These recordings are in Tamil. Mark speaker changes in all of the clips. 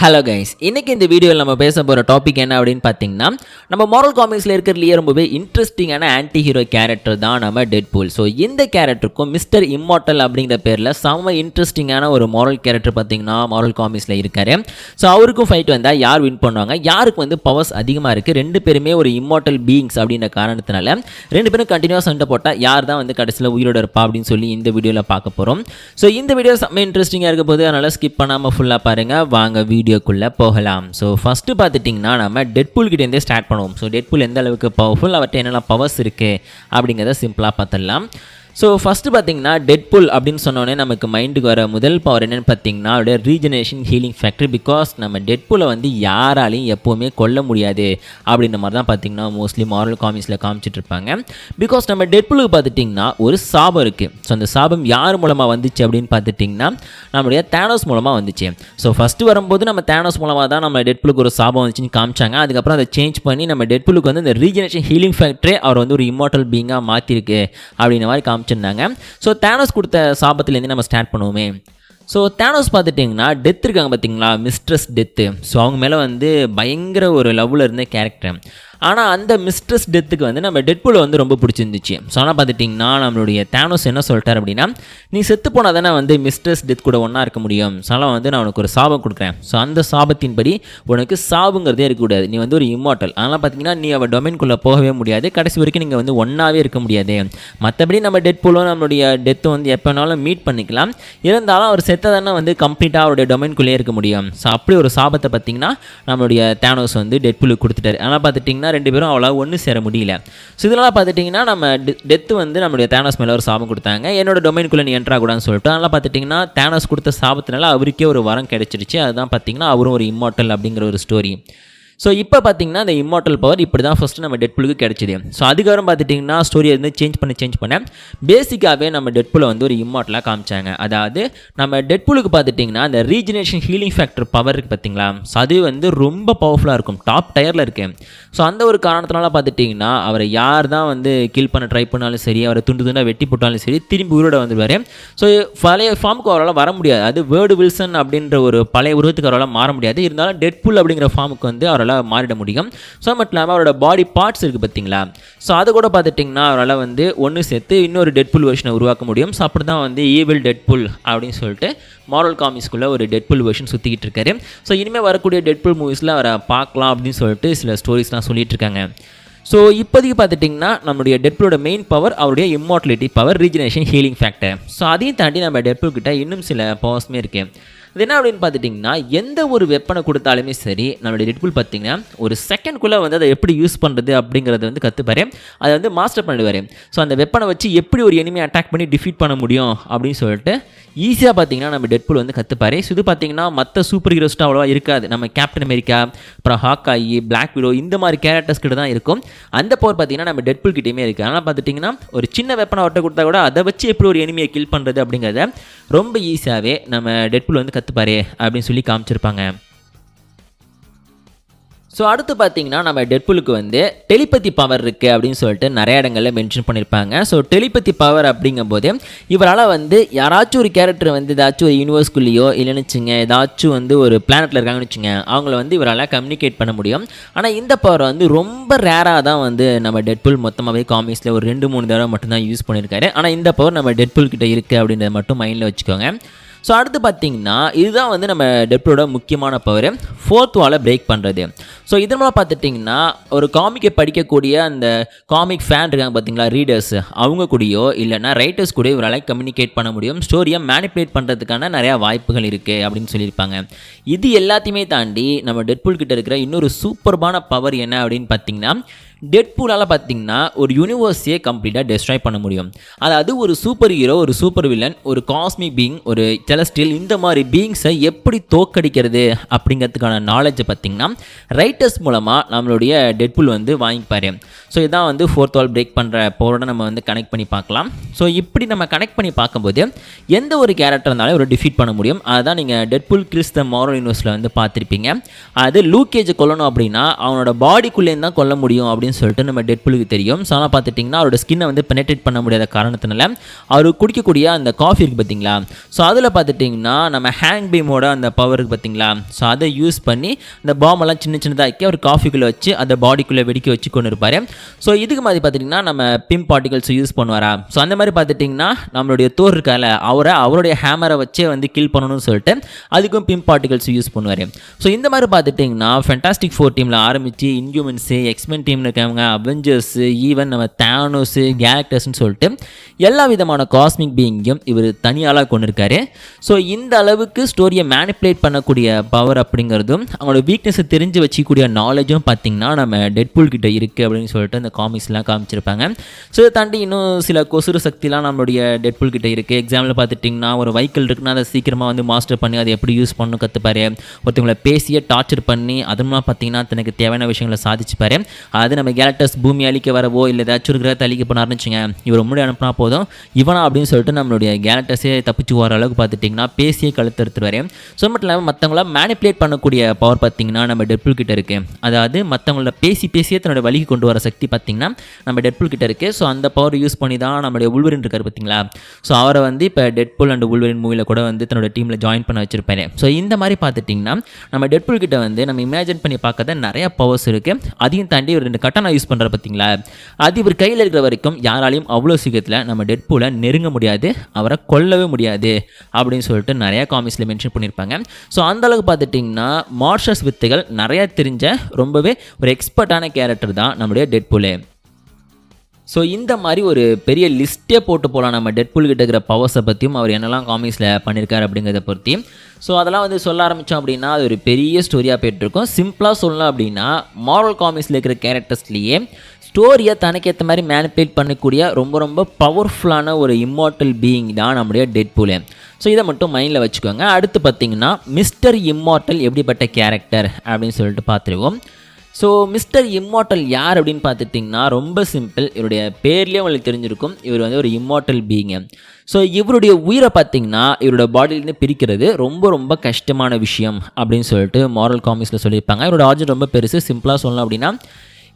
Speaker 1: ஹலோ கைஸ் இன்றைக்கி இந்த வீடியோவில் நம்ம பேச போகிற டாபிக் என்ன அப்படின்னு பார்த்தீங்கன்னா நம்ம மாரல் காமிக்ஸில் இருக்கிறதுலேயே ரொம்பவே இன்ட்ரெஸ்டிங்கான ஆன்டி ஹீரோ கேரக்டர் தான் நம்ம டெட் பூல் ஸோ இந்த கேரக்டருக்கும் மிஸ்டர் இம்மார்ட்டல் அப்படிங்கிற பேரில் செம்ம இன்ட்ரெஸ்டிங்கான ஒரு மாரல் கேரக்டர் பார்த்தீங்கன்னா மாரல் காமிக்ஸில் இருக்கார். ஸோ அவருக்கும் ஃபைட் வந்தால் யார் வின் பண்ணுவாங்க? யாருக்கு வந்து பவர்ஸ் அதிகமாக இருக்குது ரெண்டு பேருமே ஒரு இம்மார்ட்டல் பீயிங்ஸ் அப்படின்ற காரணத்தினால ரெண்டு பேரும் கண்டினியூவாக சண்டை போட்டால் யார் தான் வந்து கடைசியில் உயிரோட இருப்பா அப்படின்னு சொல்லி இந்த வீடியோவில் பார்க்க போகிறோம் ஸோ இந்த வீடியோ செம்ம இன்ட்ரெஸ்டிங்காக இருக்க போது அதனால் ஸ்கிப் பண்ணாமல் ஃபுல்லாக பாருங்கள் வாங்க வீடியோ வீடியோக்குள்ளே போகலாம். ஸோ ஃபஸ்ட்டு பார்த்துட்டிங்கன்னா நம்ம டெட்பூல் கிட்டேருந்தே ஸ்டார்ட் பண்ணுவோம். ஸோ டெட்புல் எந்த அளவுக்கு பவர்ஃபுல் அவர்கிட்ட என்னென்ன பவர்ஸ் இருக்குது அப்படிங்கிறத சிம்பிளாக பார்த்துடலாம். ஸோ ஃபஸ்ட்டு பார்த்தீங்கன்னா டெட்புல் அப்படின்னு சொன்னோடனே நமக்கு மைண்டுக்கு வர முதல் பவர் என்னென்னு பார்த்தீங்கன்னா அவருடைய ரீஜனேஷன் ஹீலிங் ஃபேக்டரி பிகாஸ் நம்ம டெட்புலை வந்து யாராலையும் எப்போவுமே கொல்ல முடியாது அப்படின்ற மாதிரி தான் பார்த்தீங்கன்னா மோஸ்ட்லி மாரல் காமிக்ஸில் காமிச்சிட்டு இருப்பாங்க. பிகாஸ் நம்ம டெட்புலுக்கு பார்த்துட்டிங்கன்னா ஒரு சாபம் இருக்குது ஸோ அந்த சாபம் யார் மூலமாக வந்துச்சு அப்படின்னு பார்த்துட்டிங்கன்னா நம்மளுடைய தேனோஸ் மூலமாக வந்துச்சு. ஸோ ஃபஸ்ட்டு வரும்போது நம்ம தேனோஸ் மூலமாக தான் நம்ம டெட்புலுக்கு ஒரு சாபம் வந்துச்சுன்னு காமிச்சாங்க. அதுக்கப்புறம் அதை சேஞ்ச் பண்ணி நம்ம டெட்புலுக்கு வந்து இந்த ரீஜனேஷன் ஹீலிங் ஃபேக்டரே அவர் வந்து ஒரு இம்மார்டல் பீங்காக மாற்றிருக்கு அப்படின்ற மாதிரி காமிச்சு காமிச்சிருந்தாங்க ஸோ தேனோஸ் கொடுத்த சாபத்துலேருந்து நம்ம ஸ்டார்ட் பண்ணுவோமே. ஸோ தேனோஸ் பார்த்துட்டிங்கன்னா டெத் இருக்காங்க பார்த்தீங்களா? மிஸ்ட்ரஸ் டெத்து ஸோ அவங்க மேலே வந்து பயங்கர ஒரு லவ்வில் இருந்த கேரக்டர் ஆனால் அந்த மிஸ்ட்ரஸ் டெத்துக்கு வந்து நம்ம டெட்புல் வந்து ரொம்ப பிடிச்சிருந்துச்சு. ஸோ ஆனால் பார்த்துட்டிங்கன்னா நம்மளுடைய தேனோஸ் என்ன சொல்லிட்டார் அப்படின்னா நீ செத்து போனால் தானே வந்து மிஸ்ட்ரஸ் டெத் கூட ஒன்றா இருக்க முடியும். ஸோ அதனால் வந்து நான் உனக்கு ஒரு சாபம் கொடுக்குறேன். ஸோ அந்த சாபத்தின்படி உனக்கு சாபுங்கிறதே இருக்கக்கூடாது நீ வந்து ஒரு இம்மார்ட்டல் அதனால் பார்த்தீங்கன்னா நீ அவள் டொமைன்குள்ளே போகவே முடியாது. கடைசி வரைக்கும் நீங்கள் வந்து ஒன்றாவே இருக்க முடியாது. மற்றபடி நம்ம டெட்பூலும் நம்மளுடைய டெத்தை வந்து எப்போ வேணாலும் மீட் பண்ணிக்கலாம். இருந்தாலும் அவர் செத்ததானே வந்து கம்ப்ளீட்டாக அவருடைய டொமைன்குள்ளேயே இருக்க முடியும். ஸோ அப்படி ஒரு சாபத்தை பார்த்தீங்கன்னா நம்மளுடைய தேனோஸ் வந்து டெட்புலுக்கு கொடுத்துட்டாரு. ஆனால் பார்த்துட்டிங்கன்னா ரெண்டு பேரும் அவ்வளோ ஒன்று சேர முடியல. ஸோ இதனால் பார்த்துட்டிங்கன்னா நம்ம டெத்து வந்து நம்மளுடைய தேனஸ் மேலே ஒரு சாபம் கொடுத்தாங்க. என்னோட டொமைனுக்குள்ளே நீ என்ட்ரா கூடாதுன்னு சொல்லிட்டு அதனால் பார்த்துட்டிங்கன்னா தேனஸ் கொடுத்த சாபத்தினால அவருக்கே ஒரு வரம் கிடச்சிருச்சு. அதுதான் பார்த்தீங்கன்னா அவரும் ஒரு இம்மார்ட்டல் அப்படிங்கிற ஒரு ஸ்டோரி ஸோ இப்போ பார்த்தீங்கன்னா அந்த இம்மார்டல் பவர் இப்படி தான் ஃபஸ்ட்டு நம்ம டெட்புலுக்கு கிடச்சிது. ஸோ அதுக்கப்புறம் பார்த்துட்டிங்கன்னா ஸ்டோரி வந்து சேஞ்ச் பண்ணி சேஞ்ச் பண்ணேன் பேசிக்காகவே நம்ம டெட்புலை வந்து ஒரு இம்மார்ட்டலாக காமிச்சாங்க. அதாவது நம்ம டெட்புலுக்கு பார்த்துட்டிங்கன்னா அந்த ரீஜினேஷன் ஹீலிங் ஃபேக்டர் பவர் இருக்குது பார்த்தீங்களா ஸோ அது வந்து ரொம்ப பவர்ஃபுல்லாக இருக்கும். டாப் டயரில் இருக்கு. ஸோ அந்த ஒரு காரணத்தினால பார்த்துட்டிங்கன்னா அவரை யார் தான் வந்து கில் பண்ண ட்ரை பண்ணாலும் சரி அவரை துண்டு துண்டாக வெட்டி போட்டாலும் சரி திரும்பி உயிரோட வந்துடுவார் ஸோ பழைய ஃபார்முக்கு அவரால் வர முடியாது. அது வேர்டு வில்சன் அப்படின்ற ஒரு பழைய உருவத்துக்கு அவரால் மாற முடியாது. இருந்தாலும் டெட்புல் அப்படிங்கிற ஃபார்முக்கு வந்து அவரால் அவரால் மாறிட முடியும். ஸோ மட்டும் இல்லாமல் அவரோட பாடி பார்ட்ஸ் இருக்குது பார்த்தீங்களா ஸோ அதை கூட பார்த்துட்டிங்கன்னா அவரால் வந்து ஒன்று சேர்த்து இன்னொரு டெட்புல் வெர்ஷனை உருவாக்க முடியும். ஸோ அப்படி தான் வந்து ஈவில் டெட்புல் அப்படின்னு சொல்லிட்டு மாரல் காமிக்ஸ்குள்ளே ஒரு டெட்புல் வெர்ஷன் சுற்றிக்கிட்டு இருக்காரு. ஸோ இனிமேல் வரக்கூடிய டெட்புல் மூவிஸில் அவரை பார்க்கலாம் அப்படின்னு சொல்லிட்டு சில ஸ்டோரிஸ்லாம் சொல்லிட்டு இருக்காங்க. ஸோ இப்போதைக்கு பார்த்துட்டிங்கன்னா நம்மளுடைய டெட்புலோட மெயின் பவர் அவருடைய immortality power regeneration healing factor so அதையும் தாண்டி நம்ம டெட்புல் கிட்ட இன்னும் சில பவர்ஸுமே இருக்குது இது என்ன அப்படின்னு பார்த்துட்டிங்கன்னா எந்த ஒரு வெப்பனை கொடுத்தாலுமே சரி நம்மளுடைய டெட்புல் பார்த்தீங்கன்னா ஒரு செகண்ட்குள்ளே வந்து அதை எப்படி யூஸ் பண்ணுறது அப்படிங்கிறத வந்து கற்றுப்பாரு அதை வந்து மாஸ்டர் பண்ணிடுவார். ஸோ அந்த வெப்பனை வச்சு எப்படி ஒரு எனிமே அட்டாக் பண்ணி டிஃபீட் பண்ண முடியும் அப்படின்னு சொல்லிட்டு ஈஸியாக பார்த்தீங்கன்னா நம்ம டெட்புல் வந்து கற்றுப்பார் ஸோ இது பார்த்தீங்கன்னா மற்ற சூப்பர் ஹீரோஸ்ட்டு அவ்வளோவா இருக்காது. நம்ம கேப்டன் அமெரிக்கா அப்புறம் ஹாக்காயி பிளாக் விடோ இந்த மாதிரி கேரக்டர்ஸ் கிட்ட தான் இருக்கும். அந்த பவர் பார்த்தீங்கன்னா நம்ம டெட்புல் கிட்டேயுமே இருக்குது அதனால் பார்த்துட்டிங்கன்னா ஒரு சின்ன வெப்பனை அவர்கிட்ட கொடுத்தா கூட அதை வச்சு எப்படி ஒரு எனிமையை கில் பண்ணுறது அப்படிங்கிறத ரொம்ப ஈஸியாகவே நம்ம டெட்புல் வந்து கற்றுப்பாரு அப்படின்னு சொல்லி காமிச்சிருப்பாங்க. ஸோ அடுத்து பார்த்தீங்கன்னா நம்ம டெட்புலுக்கு வந்து டெலிபதி பவர் இருக்குது அப்படின்னு சொல்லிட்டு நிறைய இடங்களில் மென்ஷன் பண்ணியிருப்பாங்க ஸோ டெலிபதி பவர் அப்படிங்கும்போது இவரால் வந்து யாராச்சும் ஒரு கேரக்டர் வந்து ஏதாச்சும் ஒரு யூனிவர்ஸ்குள்ளேயோ இல்லைன்னு வச்சுங்க ஏதாச்சும் வந்து ஒரு பிளானெட்டில் இருக்காங்கன்னு வச்சுங்க அவங்கள வந்து இவரால் கம்யூனிகேட் பண்ண முடியும். ஆனால் இந்த பவர் வந்து ரொம்ப ரேராக தான் வந்து நம்ம டெட்புல் மொத்தமாகவே காமிக்ஸில் ஒரு ரெண்டு மூணு தடவை மட்டும்தான் யூஸ் பண்ணியிருக்காரு ஆனால் இந்த பவர் நம்ம டெட்புல் கிட்ட இருக்குது அப்படின்றத மட்டும் மைண்டில் வச்சுக்கோங்க. ஸோ அடுத்து பார்த்தீங்கன்னா இதுதான் வந்து நம்ம டெப்டோட முக்கியமான பவர் ஃபோர்த் வாலை பிரேக் பண்ணுறது ஸோ இதன் மூலம் பார்த்துட்டிங்கன்னா ஒரு காமிக்கை படிக்கக்கூடிய அந்த காமிக் ஃபேன் இருக்காங்க பார்த்தீங்களா ரீடர்ஸ் அவங்க கூடயோ இல்லைனா ரைட்டர்ஸ் கூட இவரால் கம்யூனிகேட் பண்ண முடியும். ஸ்டோரியை மேனிப்புலேட் பண்ணுறதுக்கான நிறையா வாய்ப்புகள் இருக்குது அப்படின்னு சொல்லியிருப்பாங்க. இது எல்லாத்தையுமே தாண்டி நம்ம டெட்புல் கிட்ட இருக்கிற இன்னொரு சூப்பர்பான பவர் என்ன அப்படின்னு பார்த்தீங்கன்னா டெட்பூலால் பார்த்தீங்கன்னா ஒரு யூனிவர்ஸையே கம்ப்ளீட்டாக டெஸ்ட்ராய் பண்ண முடியும். அதாவது ஒரு சூப்பர் ஹீரோ ஒரு சூப்பர் வில்லன் ஒரு காஸ்மிக் பீங் ஒரு டெலஸ்டியல் இந்த மாதிரி பீயிங்ஸை எப்படி தோக்கடிக்கிறது அப்படிங்கிறதுக்கான நாலேஜை பார்த்தீங்கன்னா ரைட்டர்ஸ் மூலமாக நம்மளுடைய டெட்புல் வந்து வாங்கிப்பார். ஸோ இதான் வந்து ஃபோர்த் வால் பிரேக் பண்ணுற பவரோட நம்ம வந்து கனெக்ட் பண்ணி பார்க்கலாம். ஸோ இப்படி நம்ம கனெக்ட் பண்ணி பார்க்கும்போது எந்த ஒரு கேரக்டர் இருந்தாலும் ஒரு டிஃபீட் பண்ண முடியும். அதுதான் நீங்கள் டெட்புல் கிறிஸ்த மாரல் யூனிவர்ஸில் வந்து பார்த்துருப்பீங்க. அது லூக்கேஜை கொல்லணும் அப்படின்னா அவனோட பாடிக்குள்ளேருந்து தான் கொல்ல முடியும் அப்படின்னு அப்படின்னு சொல்லிட்டு நம்ம டெட்புலுக்கு தெரியும். ஸோ ஆனால் பார்த்துட்டிங்கன்னா அவரோட ஸ்கின்னை வந்து பெனட்ரேட் பண்ண முடியாத காரணத்தினால அவர் குடிக்கக்கூடிய அந்த காஃபி இருக்குது பார்த்தீங்களா? ஸோ அதில் பார்த்துட்டிங்கன்னா நம்ம ஹேங் பீமோட அந்த பவர் இருக்குது பார்த்தீங்களா? ஸோ அதை யூஸ் பண்ணி அந்த பாம்பெல்லாம் சின்ன சின்னதாக்கி அவர் காஃபிக்குள்ளே வச்சு அதை பாடிக்குள்ளே வெடிக்க வச்சு கொண்டு இருப்பார். ஸோ இதுக்கு மாதிரி பார்த்துட்டிங்கன்னா நம்ம பிம் பார்ட்டிகல்ஸ் யூஸ் பண்ணுவாரா? ஸோ அந்த மாதிரி பார்த்துட்டிங்கன்னா நம்மளுடைய தோர் இருக்கால அவரை அவருடைய ஹேமரை வச்சே வந்து கில் பண்ணணும்னு சொல்லிட்டு அதுக்கும் பிம் பார்ட்டிகல்ஸ் யூஸ் பண்ணுவார். ஸோ இந்த மாதிரி பார்த்துட்டிங்கன்னா ஃபென்டாஸ்டிக் ஃபோர் டீமில் ஆரம்பித்து இன்ஹியூமன்ஸு எக்ஸ்மென் டீமில் இருக்கவங்க அவெஞ்சர்ஸு ஈவன் நம்ம தேனோஸு கேரக்டர்ஸ்னு சொல்லிட்டு எல்லா விதமான காஸ்மிக் பீயிங்கையும் இவர் தனியாளாக கொண்டிருக்காரு. ஸோ இந்த அளவுக்கு ஸ்டோரியை மேனிப்புலேட் பண்ணக்கூடிய பவர் அப்படிங்கிறதும் அவங்களோட வீக்னஸை தெரிஞ்சு வச்சிக்கூடிய நாலேஜும் பார்த்திங்கன்னா நம்ம டெட்பூல் கிட்ட இருக்குது அப்படின்னு சொல்லிட்டு அந்த காமிக்ஸ்லாம் காமிச்சிருப்பாங்க. ஸோ இதை தாண்டி இன்னும் சில கொசுறு சக்திலாம் நம்மளுடைய டெட்பூல் கிட்ட இருக்குது எக்ஸாம்பிள் பார்த்துட்டிங்கன்னா ஒரு வைக்கிள் இருக்குன்னா அதை சீக்கிரமாக வந்து மாஸ்டர் பண்ணி அதை எப்படி யூஸ் பண்ணணும் கற்றுப்பாரு ஒருத்தவங்களை பேசியே டார்ச்சர் பண்ணி அது மூலமாக பார்த்தீங்கன்னா தனக்கு தேவையான விஷயங்களை சாதிச்சுப்பாரு. அது நம்ம கேரக்டர்ஸ் பூமி அழிக்க வரவோ இல்லை ஏதாச்சும் ஒரு கிரகத்தை அழிக்க போனார்னு வச்சுங்க இவர் முன்னாடி அனுப்புனா போதும். இவனா அப்படின்னு சொல்லிட்டு நம்மளுடைய கேரக்டர்ஸே தப்பிச்சு வர அளவுக்கு பார்த்துட்டிங்கன்னா பேசியே கழுத்தெடுத்துருவாரு ஸோ மட்டும் இல்லாமல் மற்றவங்கள மேனிப்புலேட் பண்ணக்கூடிய பவர் பார்த்தீங்கன்னா நம்ம டெட்புல் கிட்ட இருக்குது அதாவது மற்றவங்கள பேசி பேசியே தன்னோட வழிக்கு கொண்டு வர சக்தி பார்த்தீங்கன்னா நம்ம டெட்புல் கிட்ட இருக்குது ஸோ அந்த பவர் யூஸ் பண்ணி தான் நம்மளுடைய உள்வரின் இருக்கார் பார்த்தீங்களா? ஸோ அவரை வந்து இப்போ டெட்புல் அண்ட் உள்வரின் மூவியில் கூட வந்து தன்னோட டீமில் ஜாயின் பண்ண வச்சிருப்பாரு. ஸோ இந்த மாதிரி பார்த்துட்டிங்கன்னா நம்ம டெட்புல் கிட்ட வந்து நம்ம இமேஜின் பண்ணி பார்க்காத நிறைய பவர்ஸ் இருக்குது அதையும் தாண்டி ஒரு ரெண்டு கட்ட நான் யூஸ் பண்ணுற பார்த்தீங்களா அது இவர் கையில் இருக்கிற வரைக்கும் யாராலையும் அவ்வளோ சீக்கிரத்தில் நம்ம டெட்பூலை நெருங்க முடியாது அவரை கொல்லவே முடியாது அப்படின்னு சொல்லிட்டு நிறையா காமிக்ஸில் மென்ஷன் பண்ணியிருப்பாங்க ஸோ அந்த அளவுக்கு பார்த்துட்டிங்கன்னா மார்ஷஸ் வித்துகள் நிறையா தெரிஞ்ச ரொம்பவே ஒரு எக்ஸ்பர்ட்டான கேரக்டர் தான் நம்முடைய டெட்பூலே ஸோ இந்த மாதிரி ஒரு பெரிய லிஸ்ட்டே போட்டு போகலாம் நம்ம டெட்புல் கிட்ட இருக்கிற பவர்ஸை பற்றியும் அவர் என்னெல்லாம் காமிக்ஸில் பண்ணியிருக்காரு அப்படிங்கிறத பற்றி ஸோ அதெல்லாம் வந்து சொல்ல ஆரம்பித்தோம் அப்படின்னா அது ஒரு பெரிய ஸ்டோரியாக போயிட்டுருக்கும். சிம்பிளாக சொல்லலாம் அப்படின்னா மாரல் காமிக்ஸில் இருக்கிற கேரக்டர்ஸ்லேயே ஸ்டோரியை தனக்கு மாதிரி மேனிப்புலேட் பண்ணக்கூடிய ரொம்ப ரொம்ப பவர்ஃபுல்லான ஒரு இம்மார்ட்டல் பீயிங் தான் நம்முடைய டெட்புல் ஸோ இதை மட்டும் மைண்டில் வச்சுக்கோங்க. அடுத்து பார்த்திங்கன்னா மிஸ்டர் இம்மார்ட்டல் எப்படிப்பட்ட கேரக்டர் அப்படின்னு சொல்லிட்டு பார்த்துருவோம். ஸோ மிஸ்டர் இம்மார்ட்டல் யார் அப்படின்னு பார்த்துட்டிங்கன்னா ரொம்ப சிம்பிள் இவருடைய பேர்லேயே உங்களுக்கு தெரிஞ்சிருக்கும். இவர் வந்து ஒரு இம்மார்ட்டல் பீயிங்க ஸோ இவருடைய உயிரை பார்த்தீங்கன்னா இவரோட பாடியிலேருந்து பிரிக்கிறது ரொம்ப ரொம்ப கஷ்டமான விஷயம் அப்படின்னு சொல்லிட்டு மாரல் காமிக்ஸில் சொல்லியிருப்பாங்க. இவரோட ஆர்ஜன் ரொம்ப பெருசு. சிம்பிளாக சொல்லணும் அப்படின்னா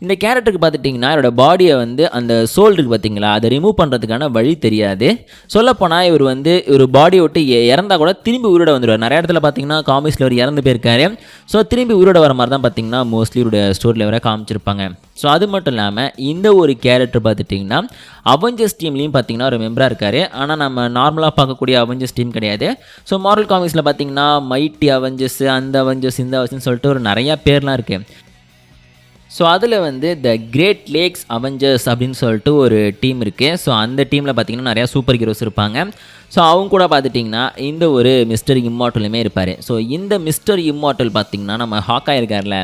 Speaker 1: இந்த கேரக்டருக்கு பார்த்துட்டிங்கன்னா இவரோட பாடியை வந்து அந்த சோல் இருக்குது பார்த்தீங்களா அதை ரிமூவ் பண்ணுறதுக்கான வழி தெரியாது. சொல்லப்போனால் இவர் வந்து ஒரு பாடியை விட்டு இறந்தால் இறந்தா கூட திரும்பி உயிரோட வந்துடுவார். நிறைய இடத்துல பார்த்தீங்கன்னா காமிக்ஸில் அவர் இறந்து போயிருக்காரு. ஸோ திரும்பி உயிரோட வர மாதிரி தான் பார்த்தீங்கன்னா மோஸ்ட்லி இவருடைய ஸ்டோரியில் வர காமிச்சிருப்பாங்க. ஸோ அது மட்டும் இல்லாமல் இந்த ஒரு கேரக்டர் பார்த்துட்டிங்கன்னா அவெஞ்சர்ஸ் டீம்லேயும் பார்த்தீங்கன்னா ஒரு மெம்பராக இருக்கார். ஆனால் நம்ம நார்மலாக பார்க்கக்கூடிய அவெஞ்சர்ஸ் டீம் கிடையாது. ஸோ மாரல் காமிக்ஸில் பார்த்தீங்கன்னா மைட்டி அவெஞ்சர்ஸ் அந்த அவெஞ்சர்ஸ் இந்த அவெஞ்சர்ஸ் சொல்லிட்டு ஒரு நிறையா பேர்லாம் இருக்குது ஸோ அதில் வந்து த கிரேட் லேக்ஸ் அவெஞ்சர்ஸ் அப்படின்னு சொல்லிட்டு ஒரு டீம் இருக்குது ஸோ அந்த டீமில் பார்த்தீங்கன்னா நிறையா சூப்பர் ஹீரோஸ் இருப்பாங்க. ஸோ அவங்க கூட பார்த்துட்டிங்கன்னா இந்த ஒரு மிஸ்டர் இம்மார்ட்டலுமே இருப்பார். ஸோ இந்த மிஸ்டர் இம்மார்ட்டல் பார்த்திங்கன்னா நம்ம ஹாக்காய் இருக்கார்ல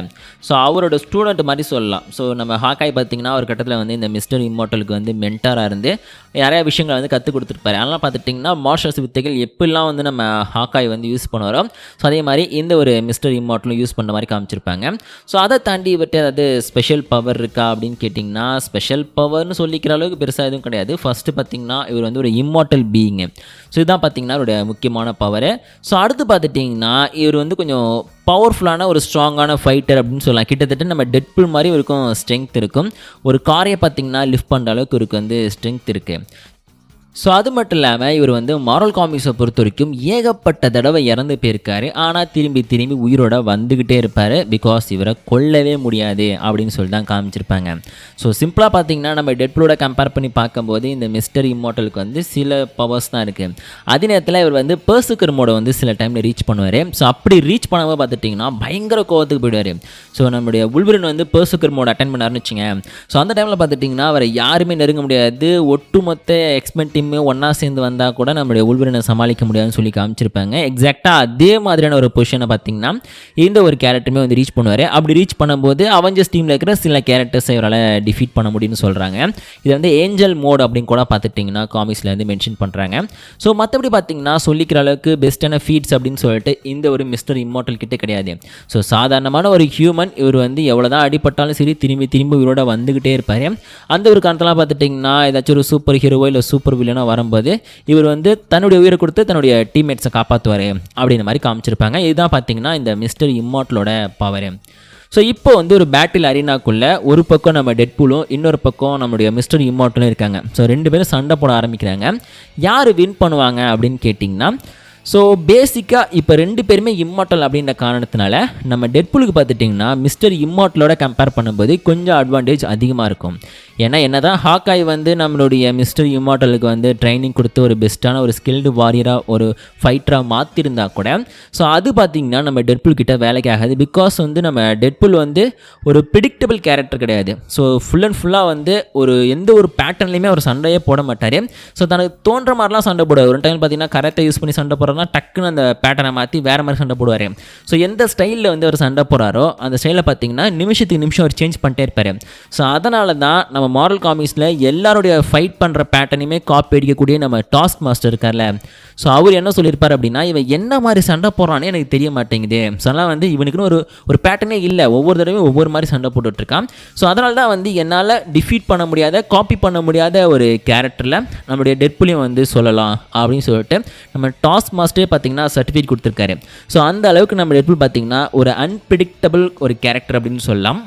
Speaker 1: ஸோ அவரோட ஸ்டூடெண்ட் மாதிரி சொல்லலாம். ஸோ நம்ம ஹாக்காய் பார்த்திங்கன்னா ஒரு கட்டத்தில் வந்து இந்த மிஸ்டர் இம்மார்ட்டலுக்கு வந்து மென்டாராக இருந்து நிறையா விஷயங்களை வந்து கற்றுக் கொடுத்துருப்பாரு. அதெல்லாம் பார்த்துட்டிங்கன்னா மார்ஷல்ஸ் வித்தைகள் எப்படிலாம் வந்து நம்ம ஹாக்காய் வந்து யூஸ் பண்ணுவாரோ ஸோ அதே மாதிரி இந்த ஒரு மிஸ்டர் இம்மார்ட்டலும் யூஸ் பண்ண மாதிரி காமிச்சிருப்பாங்க. ஸோ அதை தாண்டி இவர்கிட்ட அதாவது ஸ்பெஷல் பவர் இருக்கா அப்படின்னு கேட்டிங்கன்னா ஸ்பெஷல் பவர்னு சொல்லிக்கிற அளவுக்கு பெருசாக எதுவும் கிடையாது. ஃபஸ்ட்டு பார்த்திங்கன்னா இவர் வந்து ஒரு இம்மார்ட்டல் பீயிங்கு ஸோ இதுதான் பார்த்தீங்கன்னா அவருடைய முக்கியமான பவர் ஸோ அடுத்து பார்த்துட்டிங்கன்னா இவர் வந்து கொஞ்சம் பவர்ஃபுல்லான ஒரு ஸ்ட்ராங்கான ஃபைட்டர் அப்படின்னு சொல்லலாம். கிட்டத்தட்ட நம்ம டெட்புல் மாதிரி இருக்கும் ஸ்ட்ரென்த் இருக்கும். ஒரு காரையை பார்த்தீங்கன்னா லிஃப்ட் பண்ணுற அளவுக்கு இவருக்கு வந்து ஸ்ட்ரென்த் இருக்குது ஸோ அது மட்டும் இல்லாமல் இவர் வந்து மாரல் காமிக்ஸை பொறுத்த வரைக்கும் ஏகப்பட்ட தடவை இறந்து போயிருக்காரு. ஆனால் திரும்பி திரும்பி உயிரோட வந்துக்கிட்டே இருப்பார். பிகாஸ் இவரை கொல்லவே முடியாது அப்படின்னு சொல்லி தான் காமிச்சிருப்பாங்க. ஸோ சிம்பிளாக பார்த்தீங்கன்னா நம்ம டெட்புலோட கம்பேர் பண்ணி பார்க்கும்போது இந்த மிஸ்டர் இம்மோட்டலுக்கு வந்து சில பவர்ஸ் தான் இருக்குது அதே நேரத்தில் இவர் வந்து பேர்சுக்கர் மோட வந்து சில டைமில் ரீச் பண்ணுவார். ஸோ அப்படி ரீச் பண்ணாமல் பார்த்துட்டிங்கன்னா பயங்கர கோவத்துக்கு போயிடுவார். ஸோ நம்முடைய உள்விரன் வந்து பேர்சுக்கர் மோட் அட்டன் பண்ணாருன்னு வச்சுங்க ஸோ அந்த டைமில் பார்த்துட்டிங்கன்னா அவரை யாருமே நெருங்க முடியாது. ஒட்டுமொத்த எக்ஸ்மெண்ட் டீமுமே ஒன்றா சேர்ந்து வந்தால் கூட நம்மளுடைய உள்வரினை சமாளிக்க முடியாதுன்னு சொல்லி காமிச்சிருப்பாங்க. எக்ஸாக்டாக அதே மாதிரியான ஒரு பொசிஷனை பார்த்தீங்கன்னா இந்த ஒரு கேரக்டருமே வந்து ரீச் பண்ணுவார். அப்படி ரீச் பண்ணும்போது அவஞ்சஸ் டீமில் இருக்கிற சில கேரக்டர்ஸை இவரால் டிஃபீட் பண்ண முடியும்னு சொல்கிறாங்க இது வந்து ஏஞ்சல் மோட் அப்படின்னு கூட பார்த்துட்டிங்கன்னா காமிக்ஸில் வந்து மென்ஷன் பண்ணுறாங்க ஸோ மற்றபடி பார்த்தீங்கன்னா சொல்லிக்கிற அளவுக்கு பெஸ்ட்டான ஃபீட்ஸ் அப்படின்னு சொல்லிட்டு இந்த ஒரு மிஸ்டர் இம்மார்ட்டல் கிட்டே கிடையாது. ஸோ சாதாரணமான ஒரு ஹியூமன் இவர் வந்து எவ்வளோ தான் அடிபட்டாலும் சரி திரும்பி திரும்பி இவரோட வந்துக்கிட்டே இருப்பார். அந்த ஒரு காரணத்தெல்லாம் பார்த்துட்டிங்கன்னா ஏதாச்சும் ஒரு சூப்பர் ஹீரோவோ இல்லை சூப்பர் வில்லனோ வரும்போது இவர் வந்து தன்னுடைய உயிரை கொடுத்து தன்னுடைய டீம்மேட்ஸை காப்பாற்றுவார் அப்படின்ற மாதிரி காமிச்சிருப்பாங்க. இதுதான் பார்த்தீங்கன்னா இந்த மிஸ்டர் இம்மாட்டலோட பவர் ஸோ இப்போ வந்து ஒரு பேட்டில் அரினாக்குள்ளே ஒரு பக்கம் நம்ம டெட்பூலும் இன்னொரு பக்கம் நம்மளுடைய மிஸ்டர் இம்மாட்டலும் இருக்காங்க. ஸோ ரெண்டு பேரும் சண்டை போட ஆரம்பிக்கிறாங்க. யார் வின் பண்ணுவாங்க அப்படின்னு கேட்டிங்கன்னா ஸோ பேசிக்காக இப்போ ரெண்டு பேருமே இம்மார்ட்டல் அப்படின்ற காரணத்தினால நம்ம டெட்புலுக்கு பார்த்துட்டிங்கன்னா மிஸ்டர் இம்மாட்டலோட கம்பேர் பண்ணும்போது கொஞ்சம் அட்வான்டேஜ் அதிகமாக இருக்கும். ஏன்னா என்ன தான் ஹாக்காய் வந்து நம்மளுடைய மிஸ்டர் இம்மார்ட்டலுக்கு வந்து ட்ரைனிங் கொடுத்து ஒரு பெஸ்ட்டான ஒரு ஸ்கில்டு வாரியராக ஒரு ஃபைட்டராக மாற்றிருந்தா கூட ஸோ அது பார்த்திங்கன்னா நம்ம டெட்புல் கிட்ட வேலைக்கு ஆகாது. பிகாஸ் வந்து நம்ம டெட்புல் வந்து ஒரு ப்ரிடிக்டபிள் கேரக்டர் கிடையாது. ஸோ ஃபுல் அண்ட் ஃபுல்லாக வந்து ஒரு எந்த ஒரு பேட்டர்ன்லையுமே அவர் சண்டையே போட மாட்டார். ஸோ தனக்கு தோன்ற மாதிரிலாம் சண்டை போடுவார். ஒரு டைம் பார்த்தீங்கன்னா கரத்தை யூஸ் பண்ணி சண்டை போடுறதுனா டக்குன்னு அந்த பேட்டர்னை மாற்றி வேறு மாதிரி சண்டை போடுவார். ஸோ எந்த ஸ்டைலில் வந்து அவர் சண்டை போகிறாரோ அந்த ஸ்டைலில் பார்த்தீங்கன்னா நிமிஷத்துக்கு நிமிஷம் அவர் சேஞ்ச் பண்ணிட்டே இருப்பார். ஸோ அதனால தான் நம்ம மாரல் காமிக்ஸில் எல்லாருடைய ஃபைட் பண்ணுற பேட்டர்னையுமே காப்பி அடிக்கக்கூடிய நம்ம டாஸ்க் மாஸ்டர் இருக்கார்ல. ஸோ அவர் என்ன சொல்லியிருப்பார் அப்படின்னா இவன் என்ன மாதிரி சண்டை போடுறானே எனக்கு தெரிய மாட்டேங்குது. ஸோ அதெல்லாம் வந்து இவனுக்குன்னு ஒரு ஒரு பேட்டர்னே இல்லை. ஒவ்வொரு தடவையும் ஒவ்வொரு மாதிரி சண்டை போட்டுட்ருக்கான். ஸோ அதனால தான் வந்து என்னால் டிஃபீட் பண்ண முடியாத காப்பி பண்ண முடியாத ஒரு கேரக்டரில் நம்மளுடைய டெட்புலையும் வந்து சொல்லலாம் அப்படின்னு சொல்லிட்டு நம்ம டாஸ்க் மாஸ்டரே பார்த்தீங்கன்னா சர்டிஃபிகேட் கொடுத்துருக்காரு. ஸோ அந்த அளவுக்கு நம்ம டெட்புல் பார்த்தீங்கன்னா ஒரு அன்பிரிடிக்டபிள் ஒரு கேரக்டர் அப்படின்னு சொல்லலாம்.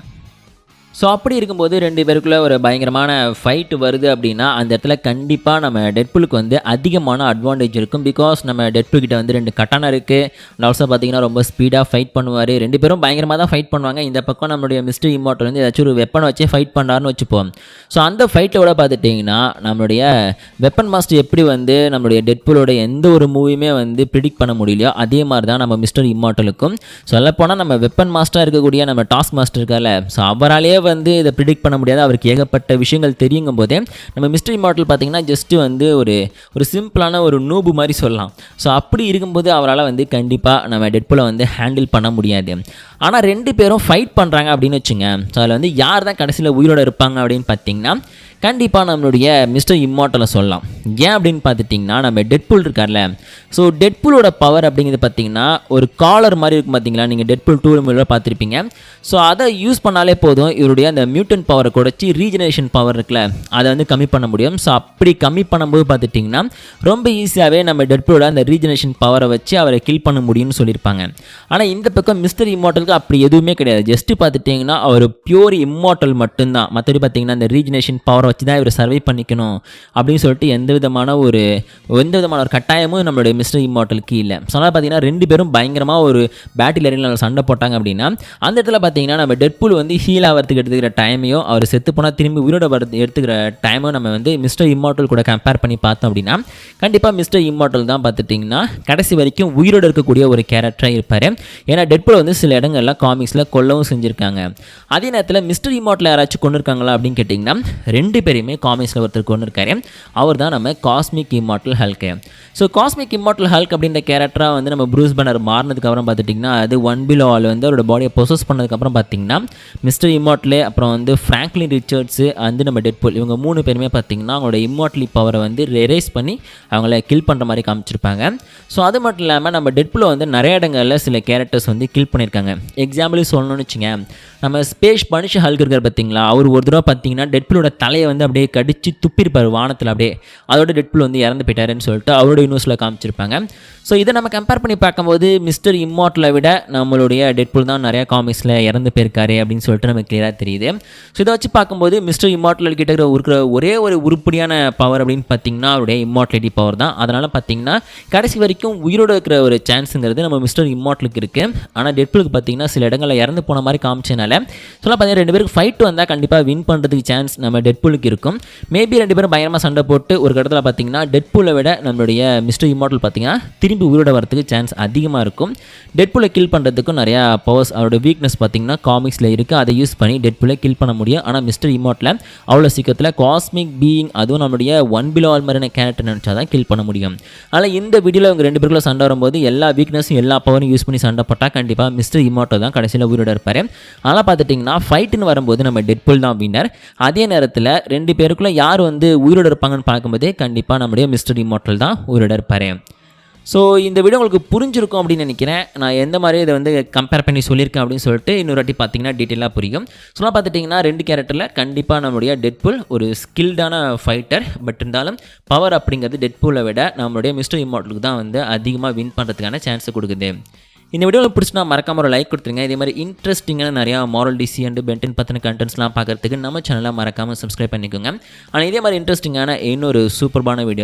Speaker 1: ஸோ அப்படி இருக்கும்போது ரெண்டு பேருக்குள்ளே ஒரு பயங்கரமான ஃபைட்டு வருது அப்படின்னா அந்த இடத்துல கண்டிப்பாக நம்ம டெட்புலுக்கு வந்து அதிகமான அட்வான்டேஜ் இருக்கும். பிகாஸ் நம்ம டெட்புல் கிட்ட வந்து ரெண்டு கட்டணம் இருக்குது ஆல்சோ பார்த்தீங்கன்னா ரொம்ப ஸ்பீடாக ஃபைட் பண்ணுவார். ரெண்டு பேரும் பயங்கரமாக தான் ஃபைட் பண்ணுவாங்க. இந்த பக்கம் நம்மளுடைய மிஸ்டர் இம்மார்ட்டல் வந்து ஏதாச்சும் ஒரு வெப்பனை வச்சே ஃபைட் பண்ணுறாருன்னு வச்சுப்போம். ஸோ அந்த ஃபைட்டோட பார்த்துட்டிங்கன்னா நம்மளுடைய வெப்பன் மாஸ்டர் எப்படி வந்து நம்மளுடைய டெட்புலோட எந்த ஒரு மூவியுமே வந்து ப்ரிடிக்ட் பண்ண முடியலையோ அதே மாதிரி தான் நம்ம மிஸ்டர் இம்மார்ட்டலுக்கும் சொல்லப்போனால் நம்ம வெப்பன் மாஸ்டராக இருக்கக்கூடிய நம்ம டாஸ்க் மாஸ்டர் இருக்கார்ல ஸோ அவராலேயே வந்து இதை ப்ரிடிக்ட் பண்ண முடியாது. அவருக்கு ஏகப்பட்ட விஷயங்கள் தெரியுங்கும் போதே நம்ம மிஸ்டரி மாடல் பார்த்தீங்கன்னா ஜஸ்ட்டு வந்து ஒரு ஒரு சிம்பிளான ஒரு நூபு மாதிரி சொல்லலாம். ஸோ அப்படி இருக்கும்போது அவரால் வந்து கண்டிப்பாக நம்ம டெட்புலை வந்து ஹேண்டில் பண்ண முடியாது. ஆனால் ரெண்டு பேரும் ஃபைட் பண்ணுறாங்க அப்படின்னு வச்சுங்க. ஸோ அதில் வந்து யார் தான் கடைசியில் உயிரோடு இருப்பாங்க அப்படின்னு பார்த்தீங்கன்னா கண்டிப்பாக நம்மளுடைய மிஸ்டர் இம்மார்ட்டலை சொல்லலாம். ஏன் அப்படின்னு பார்த்துட்டிங்கன்னா நம்ம டெட்புல் இருக்கார்ல. ஸோ டெட்புலோட பவர் அப்படிங்கிறது பார்த்தீங்கன்னா ஒரு காலர் மாதிரி இருக்கும் பார்த்தீங்களா? நீங்கள் டெட்புல் டூ மூலியமாக பார்த்துருப்பீங்க. ஸோ அதை யூஸ் பண்ணாலே போதும் இவருடைய அந்த மியூட்டன் பவரை குறைச்சி ரீஜெனரேஷன் பவர் இருக்குல்ல அதை வந்து கம்மி பண்ண முடியும். ஸோ அப்படி கம்மி பண்ணும்போது பார்த்துட்டிங்கன்னா ரொம்ப ஈஸியாகவே நம்ம டெட்புலோட அந்த ரீஜெனரேஷன் பவரை வச்சு அவரை கில் பண்ண முடியும்னு சொல்லியிருப்பாங்க. ஆனால் இந்த பக்கம் மிஸ்டர் இம்மார்ட்டலுக்கு அப்படி எதுவுமே கிடையாது. ஜஸ்ட்டு பார்த்துட்டிங்கன்னா அவர் பியூர் இம்மார்ட்டல் மட்டும்தான். மற்றபடி பார்த்தீங்கன்னா அந்த ரீஜெனரேஷன் பவரை வச்சு தான் இவர் சர்வை பண்ணிக்கணும் அப்படின்னு சொல்லிட்டு எந்த விதமான ஒரு எந்த விதமான ஒரு கட்டாயமும் நம்மளுடைய மிஸ்டர் இம்மார்ட்டலுக்கு இல்லை. ஸோ அதனால் பார்த்தீங்கன்னா ரெண்டு பேரும் பயங்கரமாக ஒரு பேட்டில் ஏரியில் சண்டை போட்டாங்க அப்படின்னா அந்த இடத்துல பார்த்தீங்கன்னா நம்ம டெட்புல் வந்து ஹீல் ஆகிறதுக்கு எடுத்துக்கிற டைமையும் அவர் செத்து போனால் திரும்பி உயிரோட வரது எடுத்துக்கிற டைமும் நம்ம வந்து மிஸ்டர் இம்மார்ட்டல் கூட கம்பேர் பண்ணி பார்த்தோம் அப்படின்னா கண்டிப்பாக மிஸ்டர் இம்மார்ட்டல் தான் பார்த்துட்டிங்கன்னா கடைசி வரைக்கும் உயிரோடு இருக்கக்கூடிய ஒரு கேரக்டராக இருப்பார். ஏன்னா டெட்புல் வந்து சில இடங்கள்ல காமிக்ஸில் கொல்லவும் செஞ்சுருக்காங்க. அதே நேரத்தில் மிஸ்டர் இம்மார்ட்டில் யாராச்சும் கொண்டு இருக்காங்களா அப்படின்னு கேட்டிங்கன்னா ரெண்டு பேருமே காமிக்ஸில் ஒருத்தர் கொண்டு இருக்காரு. அவர் தான் நம்ம cosmic immortal Hulk so cosmic immortal Hulk அப்படின்ற கேரக்டராக வந்து நம்ம ப்ரூஸ் பண்ணர் மாறினதுக்கு அப்புறம் பார்த்துட்டிங்கன்னா அது ஒன் பிலோ ஆல் வந்து அவரோட பாடியை ப்ரொசஸ் பண்ணதுக்கப்புறம் பார்த்தீங்கன்னா மிஸ்டர் இம்மார்ட்லே அப்புறம் வந்து ஃப்ராங்க்லின் ரிச்சர்ட்ஸு வந்து நம்ம டெட்புல் இவங்க மூணு பேருமே பார்த்தீங்கன்னா அவங்களோட இம்மார்ட்லி பவரை வந்து ரெரைஸ் பண்ணி அவங்கள கில் பண்ணுற மாதிரி காமிச்சிருப்பாங்க. ஸோ அது மட்டும் இல்லாமல் நம்ம டெட்புல வந்து நிறைய இடங்களில் சில கேரக்டர்ஸ் வந்து கில் பண்ணியிருக்காங்க எக்ஸாம்பிள் சொல்லணும்னு வச்சுங்க நம்ம ஸ்பேஸ் பனிஷ் ஹல்க் இருக்கார் பார்த்தீங்களா அவர் ஒரு தடவை பார்த்தீங்கன்னா டெட்புலோட தலையை வந்து அப்படியே கடிச்சு துப்பிருப்பார் வானத்தில் அப்படியே. அதோட டெட்புல் வந்து இறந்து போயிட்டாருன்னு சொல்லிட்டு அவரோட யூனிவர்ஸில் காமிச்சிருப்பாங்க. ஸோ இதை நம்ம கம்பேர் பண்ணி பார்க்கும்போது மிஸ்டர் இம்மார்ட்டலை விட நம்மளுடைய டெட்புல் தான் நிறையா காமிக்ஸில் இறந்து போயிருக்காரு அப்படின்னு சொல்லிட்டு நமக்கு கிளியராக தெரியுது. ஸோ இதை வச்சு பார்க்கும்போது மிஸ்டர் இம்மார்ட்டல் கிட்ட இருக்கிற ஒரே ஒரு உருப்படியான பவர் அப்படின்னு பார்த்தீங்கன்னா அவருடைய இம்மார்ட்டலிட்டி பவர் தான். அதனால் பார்த்தீங்கன்னா கடைசி வரைக்கும் உயிரோடு இருக்கிற ஒரு சான்ஸுங்கிறது நம்ம மிஸ்டர் இம்மார்ட்டலுக்கு இருக்குது ஆனால் டெட்புலுக்கு பார்த்தீங்கன்னா சில இடங்களில் இறந்து போன மாதிரி காமிச்சனால சொல்ல பார்த்தீங்கன்னா ரெண்டு பேருக்கு ஃபைட் வந்தால் கண்டிப்பாக வின் பண்ணுறதுக்கு சான்ஸ் நம்ம டெட்புலுக்கு இருக்கும். மேபி ரெண்டு பேரும் பயங்கரமாக சண்டை போட்டு ஒரு இடத்துல பார்த்தீங்கன்னா டெட்புலை விட நம்மளுடைய மிஸ்டர் இம்மார்ட்டல் பார்த்தீங்கன்னா திரும்பி உயிரோட வரதுக்கு சான்ஸ் அதிகமாக இருக்கும். டெட்புலை கில் பண்ணுறதுக்கும் நிறையா பவர்ஸ் அவரோட வீக்னஸ் பார்த்தீங்கன்னா காமிக்ஸில் இருக்குது அதை யூஸ் பண்ணி டெட்புலை கில் பண்ண முடியும். ஆனால் மிஸ்டர் இமோட்டில் அவ்வளோ சீக்கிரத்தில் காஸ்மிக் பீயிங் அதுவும் நம்மளுடைய ஒன் பிலோ ஆல் மாதிரியான கேரக்டர் நினச்சா தான் கில் பண்ண முடியும். ஆனால் இந்த வீடியோவில் அவங்க ரெண்டு பேருக்குள்ள சண்டை வரும்போது எல்லா வீக்னஸும் எல்லா பவரும் யூஸ் பண்ணி சண்டை போட்டால் கண்டிப்பாக மிஸ்டர் இமோட்டோ தான் கடைசியில் உயிரோட இருப்பார். ஆனால் பார்த்துட்டிங்கன்னா ஃபைட்டுன்னு வரும்போது நம்ம டெட்புல் தான் வின்னர் அதே நேரத்தில் ரெண்டு பேருக்குள்ளே யார் வந்து உயிரோட இருப்பாங்கன்னு பார்க்கும்போதே கண்டிப்பாக நம்முடைய மிஸ்டர் இமோட்டல் தான் உயிரோட இருப்பார். ஸோ இந்த வீடியோ உங்களுக்கு புரிஞ்சிருக்கும் அப்படின்னு நினைக்கிறேன். நான் எந்த மாதிரி இதை வந்து கம்பேர் பண்ணி சொல்லியிருக்கேன் அப்படின்னு சொல்லிட்டு இன்னொரு வாட்டி பார்த்தீங்கன்னா டீட்டெயிலாக புரியும். ஸோ பார்த்துட்டிங்கன்னா ரெண்டு கேரக்டரில் கண்டிப்பாக நம்மளுடைய டெட்புல் ஒரு ஸ்கில்டான ஃபைட்டர் பட் இருந்தாலும் பவர் அப்படிங்கிறது டெட்புலை விட நம்மளுடைய மிஸ்டர் இம்மார்ட்டலுக்கு தான் வந்து அதிகமாக வின் பண்ணுறதுக்கான சான்ஸ் கொடுக்குது. இந்த வீடியோ பிடிச்சினா மறக்காம ஒரு லைக் கொடுத்துருங்க. இதே மாதிரி இன்ட்ரெஸ்டிங்கான நிறையா மாரல் டிசி அண்ட் பென்டன் பற்றின கண்டென்ட்ஸ்லாம் பார்க்குறதுக்கு நம்ம சேனலை மறக்காமல் சப்ஸ்கிரைப் பண்ணிக்கோங்க. ஆனால் இதே மாதிரி இன்ட்ரெஸ்டிங்கான இன்னொரு சூப்பர்பான வீடியோ